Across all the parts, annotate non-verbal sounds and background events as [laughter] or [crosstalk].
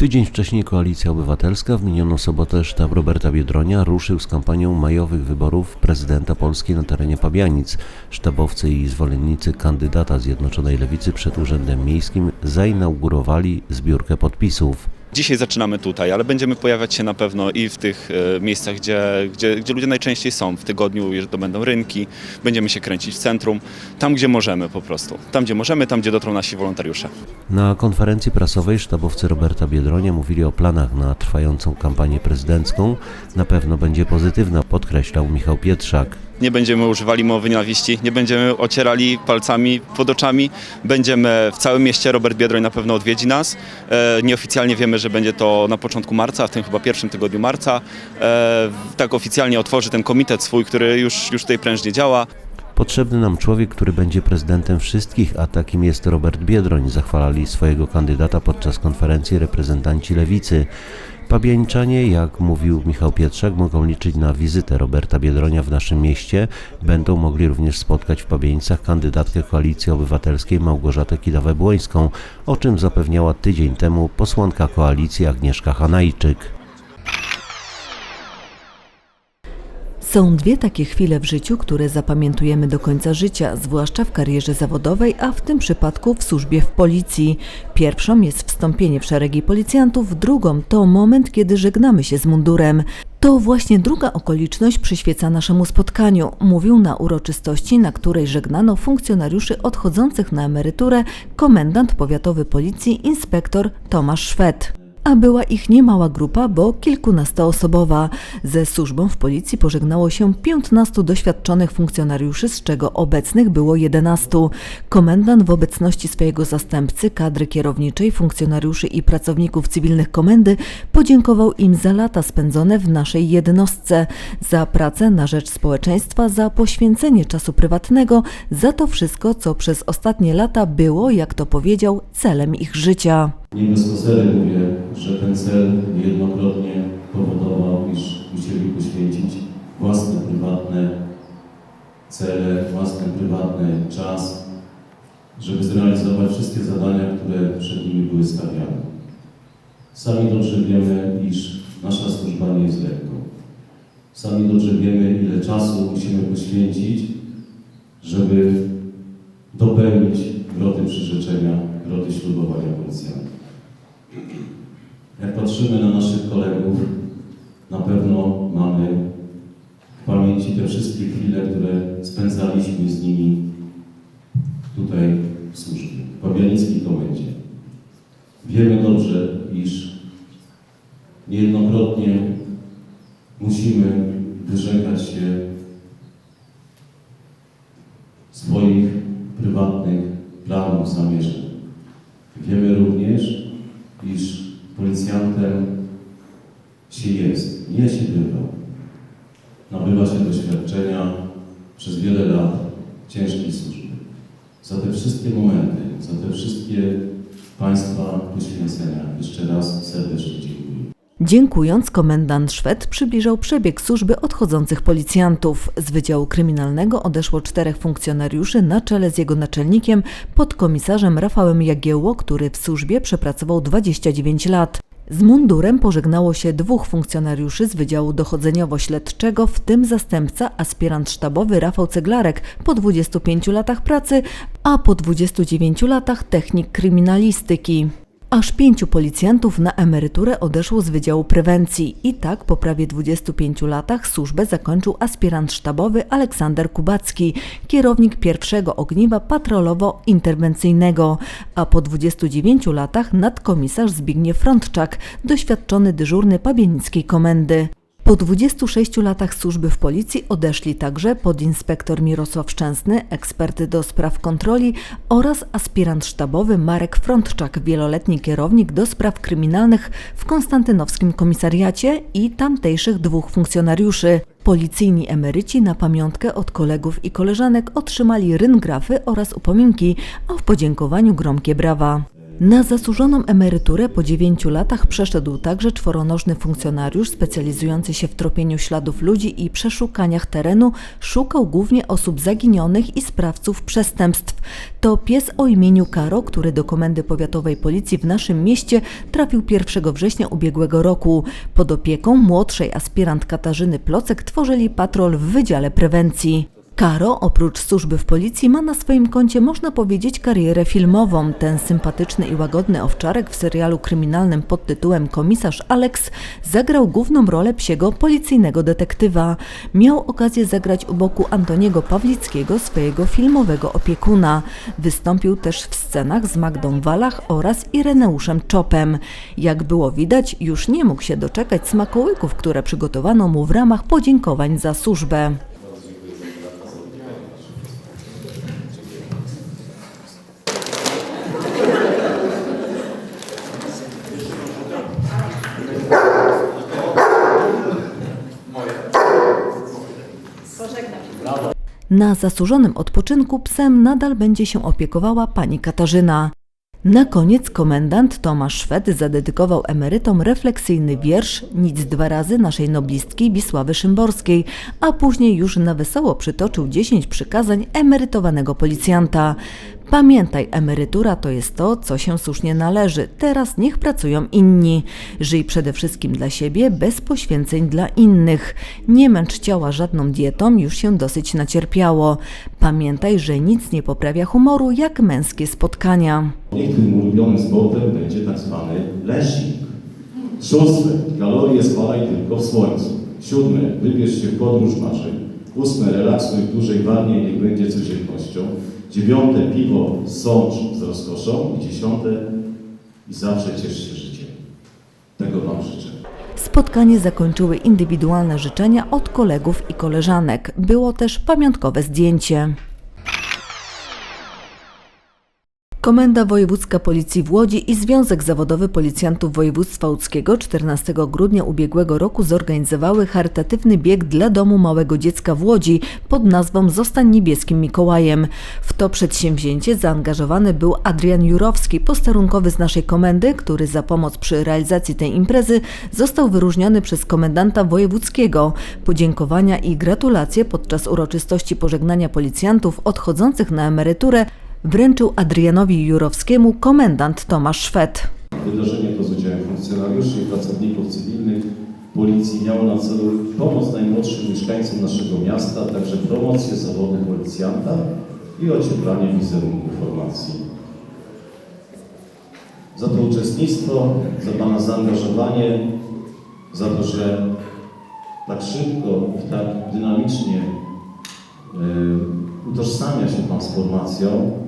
Tydzień wcześniej Koalicja Obywatelska w minioną sobotę sztab Roberta Biedronia ruszył z kampanią majowych wyborów prezydenta Polski na terenie Pabianic. Sztabowcy i zwolennicy kandydata Zjednoczonej Lewicy przed Urzędem Miejskim zainaugurowali zbiórkę podpisów. Dzisiaj zaczynamy tutaj, ale będziemy pojawiać się na pewno i w tych e, miejscach, gdzie, gdzie, gdzie ludzie najczęściej są. W tygodniu, to będą rynki, będziemy się kręcić w centrum, tam gdzie możemy po prostu. Tam gdzie możemy, tam gdzie dotrą nasi wolontariusze. Na konferencji prasowej sztabowcy Roberta Biedronia mówili o planach na trwającą kampanię prezydencką. Na pewno będzie pozytywna, podkreślał Michał Pietrzak. Nie będziemy używali mowy nienawiści, nie będziemy ocierali palcami pod oczami. Będziemy w całym mieście, Robert Biedroń na pewno odwiedzi nas. E, Nieoficjalnie wiemy, że będzie to na początku marca, w tym chyba pierwszym tygodniu marca. E, Tak oficjalnie otworzy ten komitet swój, który już, już tutaj prężnie działa. Potrzebny nam człowiek, który będzie prezydentem wszystkich, a takim jest Robert Biedroń, zachwalali swojego kandydata podczas konferencji reprezentanci lewicy. Pabiańczanie, jak mówił Michał Pietrzak, mogą liczyć na wizytę Roberta Biedronia w naszym mieście. Będą mogli również spotkać w Pabieńcach kandydatkę Koalicji Obywatelskiej Małgorzatę Kidawę-Błońską, o czym zapewniała tydzień temu posłanka koalicji Agnieszka Hanajczyk. Są dwie takie chwile w życiu, które zapamiętujemy do końca życia, zwłaszcza w karierze zawodowej, a w tym przypadku w służbie w policji. Pierwszą jest wstąpienie w szeregi policjantów, drugą to moment, kiedy żegnamy się z mundurem. To właśnie druga okoliczność przyświeca naszemu spotkaniu, mówił na uroczystości, na której żegnano funkcjonariuszy odchodzących na emeryturę komendant powiatowy policji inspektor Tomasz Szwed. A była ich niemała grupa, bo kilkunastoosobowa. Ze służbą w policji pożegnało się 15 doświadczonych funkcjonariuszy, z czego obecnych było 11. Komendant w obecności swojego zastępcy, kadry kierowniczej, funkcjonariuszy i pracowników cywilnych komendy podziękował im za lata spędzone w naszej jednostce, za pracę na rzecz społeczeństwa, za poświęcenie czasu prywatnego, za to wszystko, co przez ostatnie lata było, jak to powiedział, celem ich życia. Nie bez kozery mówię, że ten cel niejednokrotnie powodował, iż musieli poświęcić własne prywatne cele, własny prywatny czas, żeby zrealizować wszystkie zadania, które przed nimi były stawiane. Sami dobrze wiemy, iż nasza służba nie jest lekką. Sami dobrze wiemy, ile czasu musimy poświęcić, żeby dopełnić groty przyrzeczenia, groty ślubowania policjanta. Jak patrzymy na naszych kolegów, na pewno mamy w pamięci te wszystkie chwile, które spędzaliśmy z nimi tutaj w służbie, w Pabianickiej Komendzie. Wiemy dobrze, iż niejednokrotnie musimy wyrzekać się swoich prywatnych planów, zamierzeń. Wiemy również, iż policjantem się jest, nie się bywa. Nabywa się doświadczenia przez wiele lat ciężkiej służby. Za te wszystkie momenty, za te wszystkie Państwa poświęcenia jeszcze raz serdecznie dziękuję. Dziękując, komendant Szwed przybliżał przebieg służby odchodzących policjantów. Z Wydziału Kryminalnego odeszło czterech funkcjonariuszy na czele z jego naczelnikiem, podkomisarzem Rafałem Jagiełło, który w służbie przepracował 29 lat. Z mundurem pożegnało się dwóch funkcjonariuszy z Wydziału Dochodzeniowo-Śledczego, w tym zastępca, aspirant sztabowy Rafał Ceglarek po 25 latach pracy, a po 29 latach technik kryminalistyki. Aż pięciu policjantów na emeryturę odeszło z Wydziału Prewencji i tak po prawie 25 latach służbę zakończył aspirant sztabowy Aleksander Kubacki, kierownik pierwszego ogniwa patrolowo-interwencyjnego, a po 29 latach nadkomisarz Zbigniew Frontczak, doświadczony dyżurny Pabienickiej Komendy. Po 26 latach służby w policji odeszli także podinspektor Mirosław Szczęsny, ekspert do spraw kontroli oraz aspirant sztabowy Marek Frontczak, wieloletni kierownik do spraw kryminalnych w Konstantynowskim Komisariacie i tamtejszych dwóch funkcjonariuszy. Policyjni emeryci na pamiątkę od kolegów i koleżanek otrzymali ryngrafy oraz upominki, a w podziękowaniu gromkie brawa. Na zasłużoną emeryturę po 9 latach przeszedł także czworonożny funkcjonariusz specjalizujący się w tropieniu śladów ludzi i przeszukaniach terenu, szukał głównie osób zaginionych i sprawców przestępstw. To pies o imieniu Karo, który do Komendy Powiatowej Policji w naszym mieście trafił 1 września ubiegłego roku. Pod opieką młodszej aspirant Katarzyny Plocek tworzyli patrol w Wydziale Prewencji. Karo, oprócz służby w policji, ma na swoim koncie, można powiedzieć, karierę filmową. Ten sympatyczny i łagodny owczarek w serialu kryminalnym pod tytułem Komisarz Alex zagrał główną rolę psiego policyjnego detektywa. Miał okazję zagrać u boku Antoniego Pawlickiego, swojego filmowego opiekuna. Wystąpił też w scenach z Magdą Walach oraz Ireneuszem Czopem. Jak było widać, już nie mógł się doczekać smakołyków, które przygotowano mu w ramach podziękowań za służbę. Na zasłużonym odpoczynku psem nadal będzie się opiekowała pani Katarzyna. Na koniec komendant Tomasz Szwed zadedykował emerytom refleksyjny wiersz Nic dwa razy naszej noblistki Wisławy Szymborskiej, a później już na wesoło przytoczył 10 przykazań emerytowanego policjanta. Pamiętaj, emerytura to jest to, co się słusznie należy. Teraz niech pracują inni. Żyj przede wszystkim dla siebie, bez poświęceń dla innych. Nie męcz ciała żadną dietą, już się dosyć nacierpiało. Pamiętaj, że nic nie poprawia humoru jak męskie spotkania. Niech tym ulubionym sportem będzie tak zwany lesing. Szóste, kalorie spalaj tylko w słońcu. Siódme, wybierz się w podróż marzeń. Ósme, relaksuj w dużej wannie, niech będzie codziennością. Dziewiąte, piwo sącz z rozkoszą. I dziesiąte, i zawsze ciesz się życiem. Tego Wam życzę. Spotkanie zakończyły indywidualne życzenia od kolegów i koleżanek. Było też pamiątkowe zdjęcie. Komenda Wojewódzka Policji w Łodzi i Związek Zawodowy Policjantów Województwa Łódzkiego 14 grudnia ubiegłego roku zorganizowały charytatywny bieg dla Domu Małego Dziecka w Łodzi pod nazwą Zostań Niebieskim Mikołajem. W to przedsięwzięcie zaangażowany był Adrian Jurowski, posterunkowy z naszej komendy, który za pomoc przy realizacji tej imprezy został wyróżniony przez komendanta wojewódzkiego. Podziękowania i gratulacje podczas uroczystości pożegnania policjantów odchodzących na emeryturę wręczył Adrianowi Jurowskiemu komendant Tomasz Szwed. Wydarzenie to z udziałem funkcjonariuszy i pracowników cywilnych Policji miało na celu pomoc najmłodszym mieszkańcom naszego miasta, a także promocję zawodu policjanta i ocieplanie wizerunku formacji. Za to uczestnictwo, za Pana zaangażowanie, za to, że tak szybko i tak dynamicznie e, utożsamia się Pan z formacją,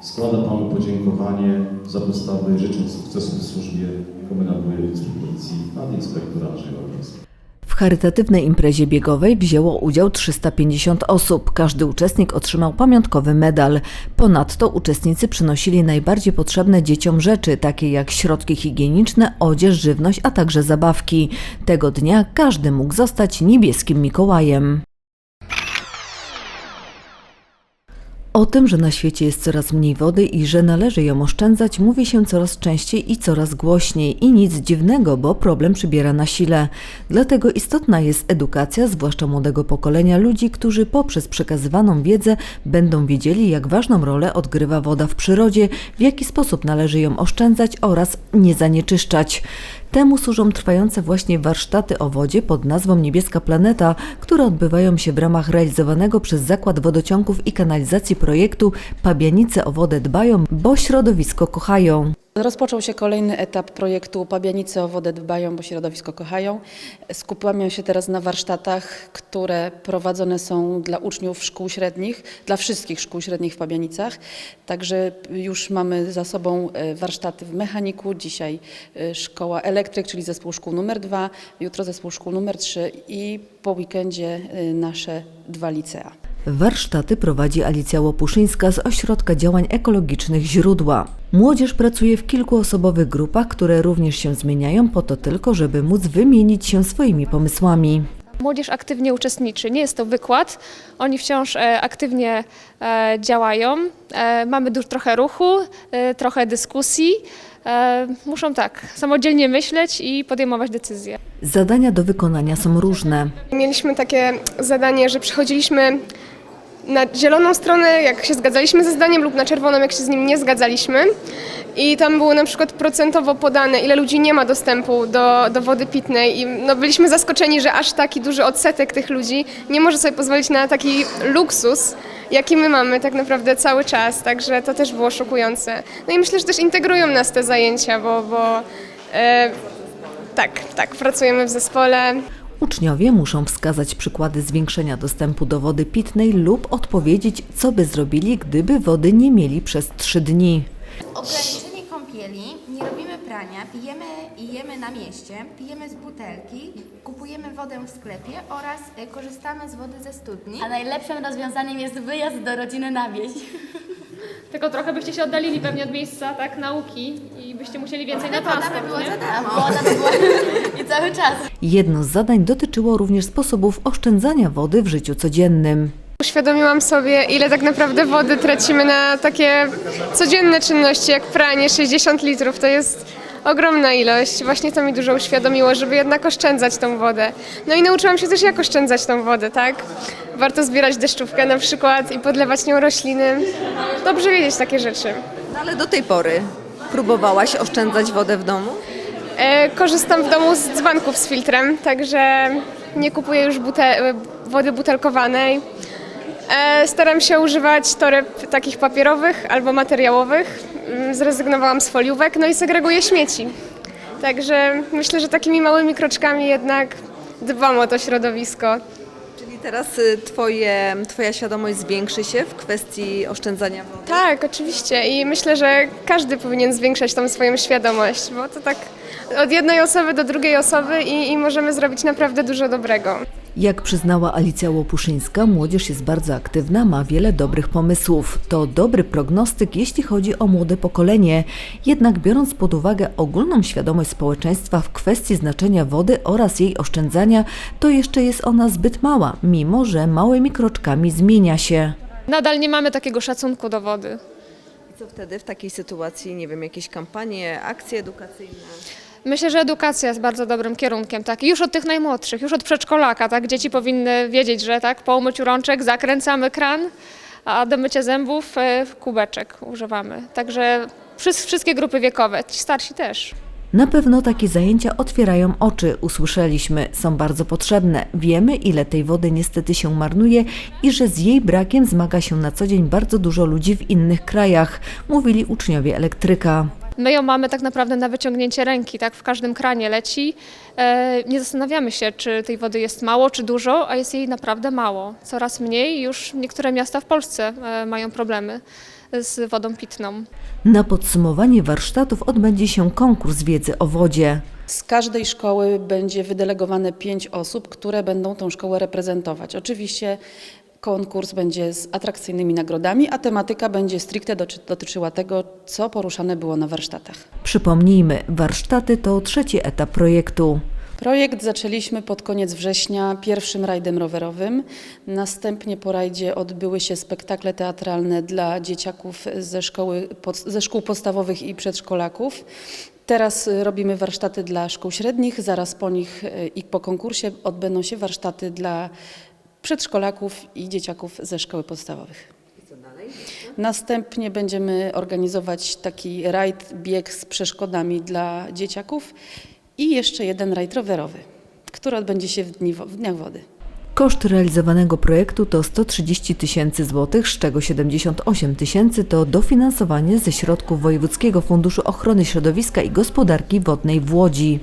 Składa Panu podziękowanie za postawę i życzę sukcesu w służbie Komendant Wojewódzkiej Policji nadinspektora Andrzeja Orlińskiego. W charytatywnej imprezie biegowej wzięło udział 350 osób. Każdy uczestnik otrzymał pamiątkowy medal. Ponadto uczestnicy przynosili najbardziej potrzebne dzieciom rzeczy, takie jak środki higieniczne, odzież, żywność, a także zabawki. Tego dnia każdy mógł zostać niebieskim Mikołajem. O tym, że na świecie jest coraz mniej wody i że należy ją oszczędzać, mówi się coraz częściej i coraz głośniej. I nic dziwnego, bo problem przybiera na sile. Dlatego istotna jest edukacja, zwłaszcza młodego pokolenia ludzi, którzy poprzez przekazywaną wiedzę będą wiedzieli, jak ważną rolę odgrywa woda w przyrodzie, w jaki sposób należy ją oszczędzać oraz nie zanieczyszczać. Temu służą trwające właśnie warsztaty o wodzie pod nazwą Niebieska Planeta, które odbywają się w ramach realizowanego przez Zakład Wodociągów i Kanalizacji projektu Pabianice o wodę dbają, bo środowisko kochają. Rozpoczął się kolejny etap projektu Pabianice o wodę dbają, bo środowisko kochają. Skupiamy się teraz na warsztatach, które prowadzone są dla uczniów szkół średnich, dla wszystkich szkół średnich w Pabianicach. Także już mamy za sobą e, warsztaty w mechaniku, dzisiaj e, szkoła elektryk, czyli zespół szkół numer dwa, jutro zespół szkół numer trzy i po weekendzie e, nasze dwa licea. Warsztaty prowadzi Alicja Łopuszyńska z Ośrodka Działań Ekologicznych Źródła. Młodzież pracuje w kilkuosobowych grupach, które również się zmieniają po to tylko, żeby móc wymienić się swoimi pomysłami. Młodzież aktywnie uczestniczy, nie jest to wykład, oni wciąż e, aktywnie e, działają. E, mamy dużo, trochę ruchu, trochę dyskusji. Muszą tak samodzielnie myśleć i podejmować decyzje. Zadania do wykonania są różne. Mieliśmy takie zadanie, że przechodziliśmy na zieloną stronę, jak się zgadzaliśmy ze zdaniem, lub na czerwoną, jak się z nim nie zgadzaliśmy. I tam było na przykład procentowo podane, ile ludzi nie ma dostępu do, do wody pitnej. I no, byliśmy zaskoczeni, że aż taki duży odsetek tych ludzi nie może sobie pozwolić na taki luksus, jaki my mamy tak naprawdę cały czas. Także to też było szokujące. No i myślę, że też integrują nas te zajęcia, bo, bo e, tak, tak, pracujemy w zespole. Uczniowie muszą wskazać przykłady zwiększenia dostępu do wody pitnej lub odpowiedzieć, co by zrobili, gdyby wody nie mieli przez trzy dni. Ograniczenie kąpieli, nie robimy prania, pijemy i jemy na mieście, pijemy z butelki, kupujemy wodę w sklepie oraz y, korzystamy z wody ze studni. A najlepszym rozwiązaniem jest wyjazd do rodziny na wieś. [laughs] Tylko trochę byście się oddalili pewnie od miejsca tak, nauki i byście musieli więcej na transport. była nie? była i cały czas. Jedno z zadań dotyczyło również sposobów oszczędzania wody w życiu codziennym. Uświadomiłam sobie, ile tak naprawdę wody tracimy na takie codzienne czynności, jak pranie 60 litrów. To jest ogromna ilość. Właśnie to mi dużo uświadomiło, żeby jednak oszczędzać tą wodę. No i nauczyłam się też, jak oszczędzać tą wodę, tak? Warto zbierać deszczówkę na przykład i podlewać nią rośliny. Dobrze wiedzieć takie rzeczy. No ale do tej pory próbowałaś oszczędzać wodę w domu? E, korzystam w domu z dzbanków z filtrem, także nie kupuję już bute- e, wody butelkowanej. E, staram się używać toreb takich papierowych albo materiałowych. Mm, Zrezygnowałam z foliówek, no i segreguję śmieci. Także myślę, że takimi małymi kroczkami jednak dbam o to środowisko. Czyli teraz y, twoje, twoja świadomość zwiększy się w kwestii oszczędzania wody? Tak, oczywiście i myślę, że każdy powinien zwiększać tą swoją świadomość, bo to tak od jednej osoby do drugiej osoby i, i możemy zrobić naprawdę dużo dobrego. Jak przyznała Alicja Łopuszyńska, młodzież jest bardzo aktywna, ma wiele dobrych pomysłów. To dobry prognostyk, jeśli chodzi o młode pokolenie. Jednak biorąc pod uwagę ogólną świadomość społeczeństwa w kwestii znaczenia wody oraz jej oszczędzania, to jeszcze jest ona zbyt mała, mimo że małymi kroczkami zmienia się. Nadal nie mamy takiego szacunku do wody. I co wtedy w takiej sytuacji, nie wiem, jakieś kampanie, akcje edukacyjne? Myślę, że edukacja jest bardzo dobrym kierunkiem, tak? Już od tych najmłodszych, już od przedszkolaka, tak? Dzieci powinny wiedzieć, że tak, po umyciu rączek zakręcamy kran, a do mycia zębów e, kubeczek używamy. Także wszys- wszystkie grupy wiekowe, ci starsi też. Na pewno takie zajęcia otwierają oczy, usłyszeliśmy, są bardzo potrzebne. Wiemy, ile tej wody niestety się marnuje i że z jej brakiem zmaga się na co dzień bardzo dużo ludzi w innych krajach, mówili uczniowie elektryka. My ją mamy tak naprawdę na wyciągnięcie ręki, tak? W każdym kranie leci. E, nie zastanawiamy się, czy tej wody jest mało, czy dużo, a jest jej naprawdę mało. Coraz mniej. Już niektóre miasta w Polsce e, mają problemy z wodą pitną. Na podsumowanie warsztatów odbędzie się konkurs wiedzy o wodzie. Z każdej szkoły będzie wydelegowane pięć osób, które będą tą szkołę reprezentować. Oczywiście konkurs będzie z atrakcyjnymi nagrodami, a tematyka będzie stricte dotyczyła tego, co poruszane było na warsztatach. Przypomnijmy, warsztaty to trzeci etap projektu. Projekt zaczęliśmy pod koniec września pierwszym rajdem rowerowym. Następnie po rajdzie odbyły się spektakle teatralne dla dzieciaków ze, szkoły, ze szkół podstawowych i przedszkolaków. Teraz robimy warsztaty dla szkół średnich, zaraz po nich y, i po konkursie odbędą się warsztaty dla przedszkolaków i dzieciaków ze szkoły podstawowych. Następnie będziemy organizować taki rajd, bieg z przeszkodami dla dzieciaków i jeszcze jeden rajd rowerowy, który odbędzie się w, dni, w Dniach Wody. Koszt realizowanego projektu to 130 tysięcy złotych, z czego 78 tysięcy to dofinansowanie ze środków Wojewódzkiego Funduszu Ochrony Środowiska i Gospodarki Wodnej w Łodzi.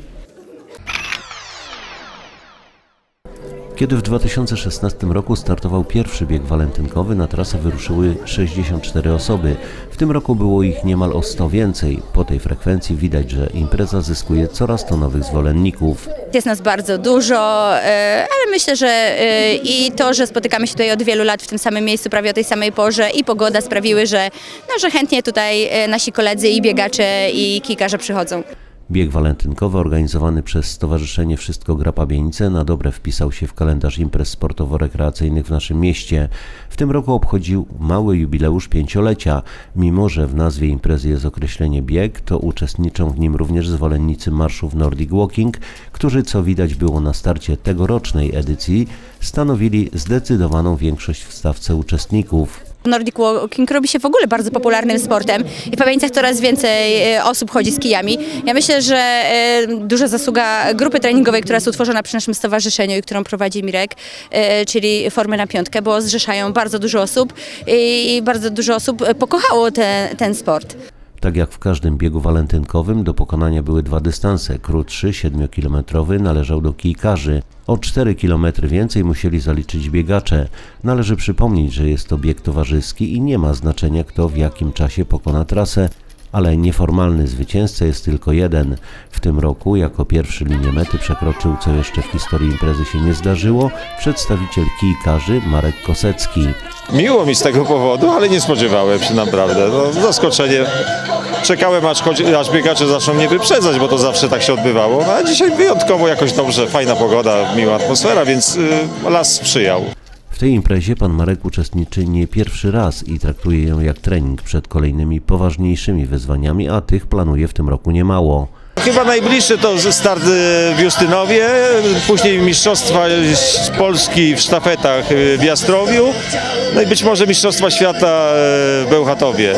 Kiedy w 2016 roku startował pierwszy bieg walentynkowy, na trasę wyruszyły 64 osoby. W tym roku było ich niemal o 100 więcej. Po tej frekwencji widać, że impreza zyskuje coraz to nowych zwolenników. Jest nas bardzo dużo, e, ale myślę, że e, i to, że spotykamy się tutaj od wielu lat w tym samym miejscu, prawie o tej samej porze i pogoda sprawiły, że, no, że chętnie tutaj e, nasi koledzy i biegacze i kikarze przychodzą. Bieg walentynkowy organizowany przez Stowarzyszenie Wszystko Gra Pabienice na dobre wpisał się w kalendarz imprez sportowo-rekreacyjnych w naszym mieście. W tym roku obchodził mały jubileusz pięciolecia. Mimo, że w nazwie imprezy jest określenie bieg, to uczestniczą w nim również zwolennicy marszów Nordic Walking, którzy co widać było na starcie tegorocznej edycji, stanowili zdecydowaną większość w stawce uczestników. Nordic Walking robi się w ogóle bardzo popularnym sportem i w Pawienicach coraz więcej e, osób chodzi z kijami. Ja myślę, że e, duża zasługa grupy treningowej, która jest utworzona przy naszym stowarzyszeniu i którą prowadzi Mirek, e, czyli Formy na Piątkę, bo zrzeszają bardzo dużo osób i bardzo dużo osób pokochało te, ten sport. Tak jak w każdym biegu walentynkowym, do pokonania były dwa dystanse. Krótszy, 7-kilometrowy, należał do kijkarzy. O 4 km więcej musieli zaliczyć biegacze. Należy przypomnieć, że jest to bieg towarzyski i nie ma znaczenia, kto w jakim czasie pokona trasę, ale nieformalny zwycięzca jest tylko jeden. W tym roku jako pierwszy linię mety przekroczył, co jeszcze w historii imprezy się nie zdarzyło, przedstawiciel kijkarzy Marek Kosecki. Miło mi z tego powodu, ale nie spodziewałem się naprawdę. No, zaskoczenie. Czekałem, aż, aż biegacze zaczną mnie wyprzedzać, bo to zawsze tak się odbywało. No, a dzisiaj wyjątkowo jakoś dobrze, fajna pogoda, miła atmosfera, więc y, las sprzyjał. W tej imprezie pan Marek uczestniczy nie pierwszy raz i traktuje ją jak trening przed kolejnymi poważniejszymi wyzwaniami, a tych planuje w tym roku niemało. Chyba najbliższy to start y, w Justynowie, później Mistrzostwa Polski w sztafetach y, w Jastrowiu, no i być może Mistrzostwa Świata y, w Bełchatowie.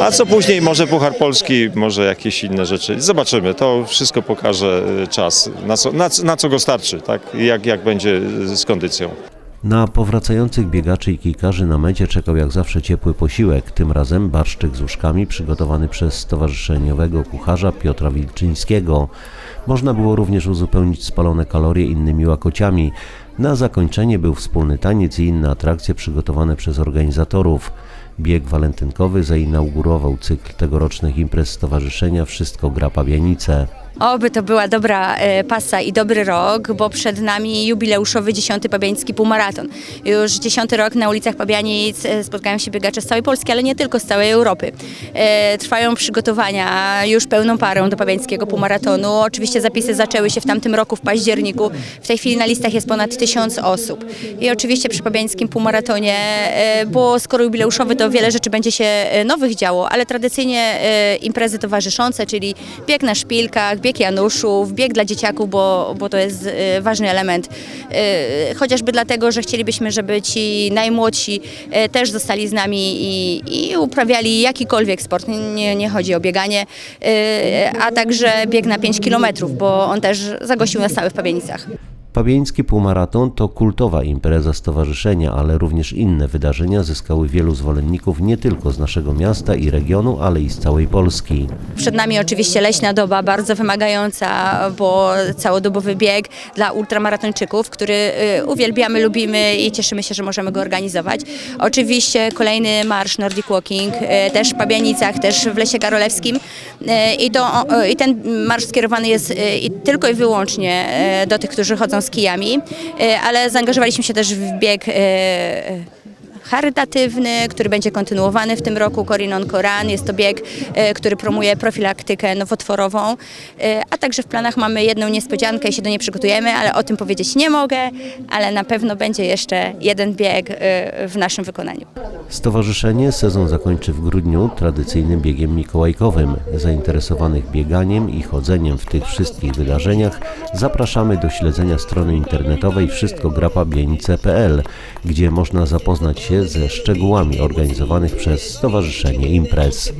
A co później, może Puchar Polski, może jakieś inne rzeczy. Zobaczymy, to wszystko pokaże czas, na co, na, na co go starczy, tak? Jak, jak będzie z kondycją. Na powracających biegaczy i kijkarzy na mecie czekał jak zawsze ciepły posiłek, tym razem barszczyk z uszkami przygotowany przez stowarzyszeniowego kucharza Piotra Wilczyńskiego. Można było również uzupełnić spalone kalorie innymi łakociami. Na zakończenie był wspólny taniec i inne atrakcje przygotowane przez organizatorów. Bieg walentynkowy zainaugurował cykl tegorocznych imprez stowarzyszenia Wszystko Gra Pabianice. Oby to była dobra e, pasa i dobry rok, bo przed nami jubileuszowy 10. Pabianicki półmaraton. Już 10 rok na ulicach Pabianic e, spotkają się biegacze z całej Polski, ale nie tylko z całej Europy. E, Trwają przygotowania już pełną parą do Pabianickiego półmaratonu. Oczywiście zapisy zaczęły się w tamtym roku, w październiku. W tej chwili na listach jest ponad 1000 osób. I oczywiście przy Pabianickim półmaratonie, bo skoro jubileuszowy, to wiele rzeczy będzie się e, nowych działo, ale tradycyjnie e, imprezy towarzyszące, czyli bieg na szpilkach, bieg Januszów, bieg dla dzieciaków, bo, bo to jest e, ważny element. Chociażby dlatego, że chcielibyśmy, żeby ci najmłodsi też zostali z nami i, i uprawiali jakikolwiek sport. Nie, nie chodzi o bieganie, a także bieg na 5 kilometrów, bo on też zagościł nas cały w Pawienicach. Pabieński półmaraton to kultowa impreza stowarzyszenia, ale również inne wydarzenia zyskały wielu zwolenników nie tylko z naszego miasta i regionu, ale i z całej Polski. Przed nami oczywiście leśna doba, bardzo wymagająca, bo całodobowy bieg dla ultramaratończyków, który y, uwielbiamy, lubimy i cieszymy się, że możemy go organizować. Oczywiście kolejny marsz Nordic Walking, y, też w Pabianicach, też w Lesie Karolewskim Y, i, to, i ten marsz skierowany jest tylko i wyłącznie do tych, którzy chodzą z kijami, y, ale zaangażowaliśmy się też w bieg y, charytatywny, który będzie kontynuowany w tym roku, Corinon Koran. Jest to bieg, e, który promuje profilaktykę nowotworową, e, a także w planach mamy jedną niespodziankę się do niej przygotujemy, ale o tym powiedzieć nie mogę, ale na pewno będzie jeszcze jeden bieg e, w naszym wykonaniu. Stowarzyszenie sezon zakończy w grudniu tradycyjnym biegiem mikołajkowym. Zainteresowanych bieganiem i chodzeniem w tych wszystkich wydarzeniach zapraszamy do śledzenia strony internetowej wszystkograpabienice.pl, gdzie można zapoznać się ze szczegółami organizowanych przez Stowarzyszenie Imprez.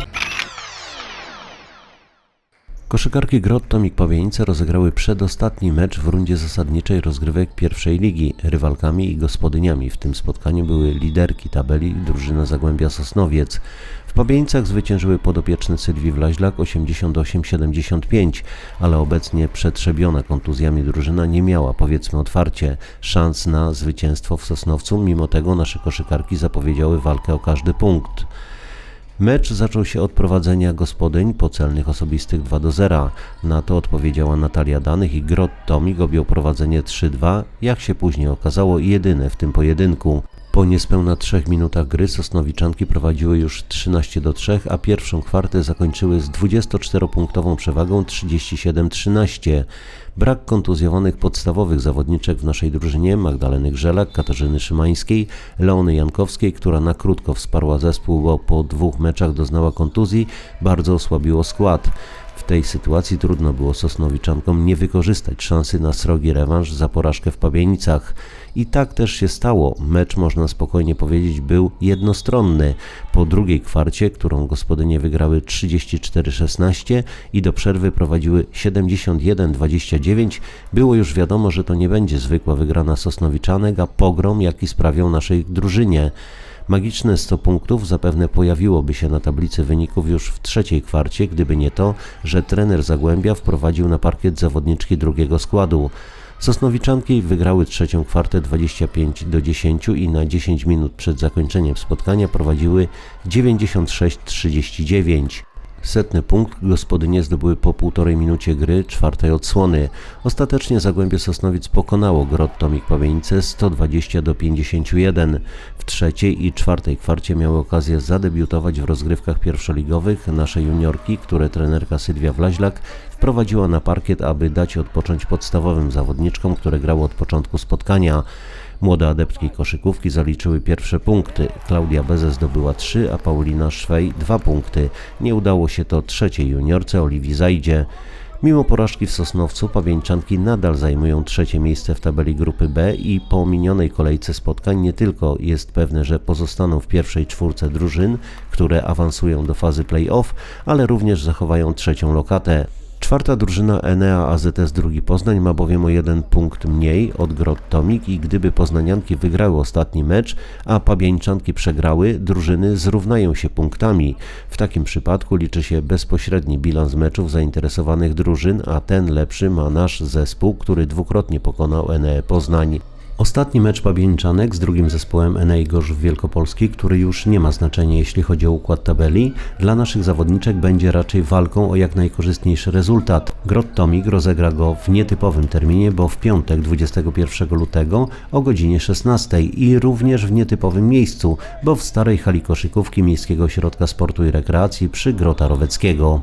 Koszykarki Grot Tomik Pawienice rozegrały przedostatni mecz w rundzie zasadniczej rozgrywek pierwszej ligi. Rywalkami i gospodyniami w tym spotkaniu były liderki tabeli drużyna Zagłębia Sosnowiec. W Pawieńcach zwyciężyły podopieczne Sylwii Wlaźlak 88-75, ale obecnie przetrzebiona kontuzjami drużyna nie miała, powiedzmy otwarcie, szans na zwycięstwo w Sosnowcu. Mimo tego nasze koszykarki zapowiedziały walkę o każdy punkt. Mecz zaczął się od prowadzenia gospodyń po celnych osobistych 2 do 0. Na to odpowiedziała Natalia Danych i Grot Tomik objął prowadzenie 3-2, jak się później okazało jedyne w tym pojedynku. Po niespełna trzech minutach gry Sosnowiczanki prowadziły już 13 do 3, a pierwszą kwartę zakończyły z 24-punktową przewagą 37-13. Brak kontuzjowanych podstawowych zawodniczek w naszej drużynie Magdaleny Grzelak, Katarzyny Szymańskiej, Leony Jankowskiej, która na krótko wsparła zespół, bo po dwóch meczach doznała kontuzji, bardzo osłabiło skład. Tej sytuacji trudno było Sosnowiczankom nie wykorzystać szansy na srogi rewanż za porażkę w Pabienicach. I tak też się stało. Mecz, można spokojnie powiedzieć, był jednostronny. Po drugiej kwarcie, którą gospodynie wygrały 34-16 i do przerwy prowadziły 71-29, było już wiadomo, że to nie będzie zwykła wygrana Sosnowiczanek, a pogrom, jaki sprawią naszej drużynie. Magiczne 100 punktów zapewne pojawiłoby się na tablicy wyników już w trzeciej kwarcie, gdyby nie to, że trener Zagłębia wprowadził na parkiet zawodniczki drugiego składu. Sosnowiczanki wygrały trzecią kwartę 25 do 10 i na 10 minut przed zakończeniem spotkania prowadziły 96-39. Setny punkt gospodynie zdobyły po półtorej minucie gry czwartej odsłony. Ostatecznie Zagłębie Sosnowic pokonało Grot Tomik Pabienice 120 do 51. W trzeciej i czwartej kwarcie miały okazję zadebiutować w rozgrywkach pierwszoligowych nasze juniorki, które trenerka Sylwia Wlaźlak wprowadziła na parkiet, aby dać odpocząć podstawowym zawodniczkom, które grały od początku spotkania. Młode adeptki koszykówki zaliczyły pierwsze punkty. Klaudia Beze zdobyła 3, a Paulina Szwej 2 punkty. Nie udało się to trzeciej juniorce Oliwii Zajdzie. Mimo porażki w Sosnowcu, Pawieńczanki nadal zajmują trzecie miejsce w tabeli grupy B i po minionej kolejce spotkań nie tylko jest pewne, że pozostaną w pierwszej czwórce drużyn, które awansują do fazy play-off, ale również zachowają trzecią lokatę. Czwarta drużyna Enea AZS II Poznań ma bowiem o jeden punkt mniej od Grot Tomik i gdyby poznanianki wygrały ostatni mecz, a pabieńczanki przegrały, drużyny zrównają się punktami. W takim przypadku liczy się bezpośredni bilans meczów zainteresowanych drużyn, a ten lepszy ma nasz zespół, który dwukrotnie pokonał Enea Poznań. Ostatni mecz Pabieńczanek z drugim zespołem Enei Gorzów Wielkopolski, który już nie ma znaczenia jeśli chodzi o układ tabeli, dla naszych zawodniczek będzie raczej walką o jak najkorzystniejszy rezultat. Grot Tomik rozegra go w nietypowym terminie, bo w piątek 21 lutego o godzinie 16 i również w nietypowym miejscu, bo w starej hali koszykówki Miejskiego Ośrodka Sportu i Rekreacji przy Grota Roweckiego.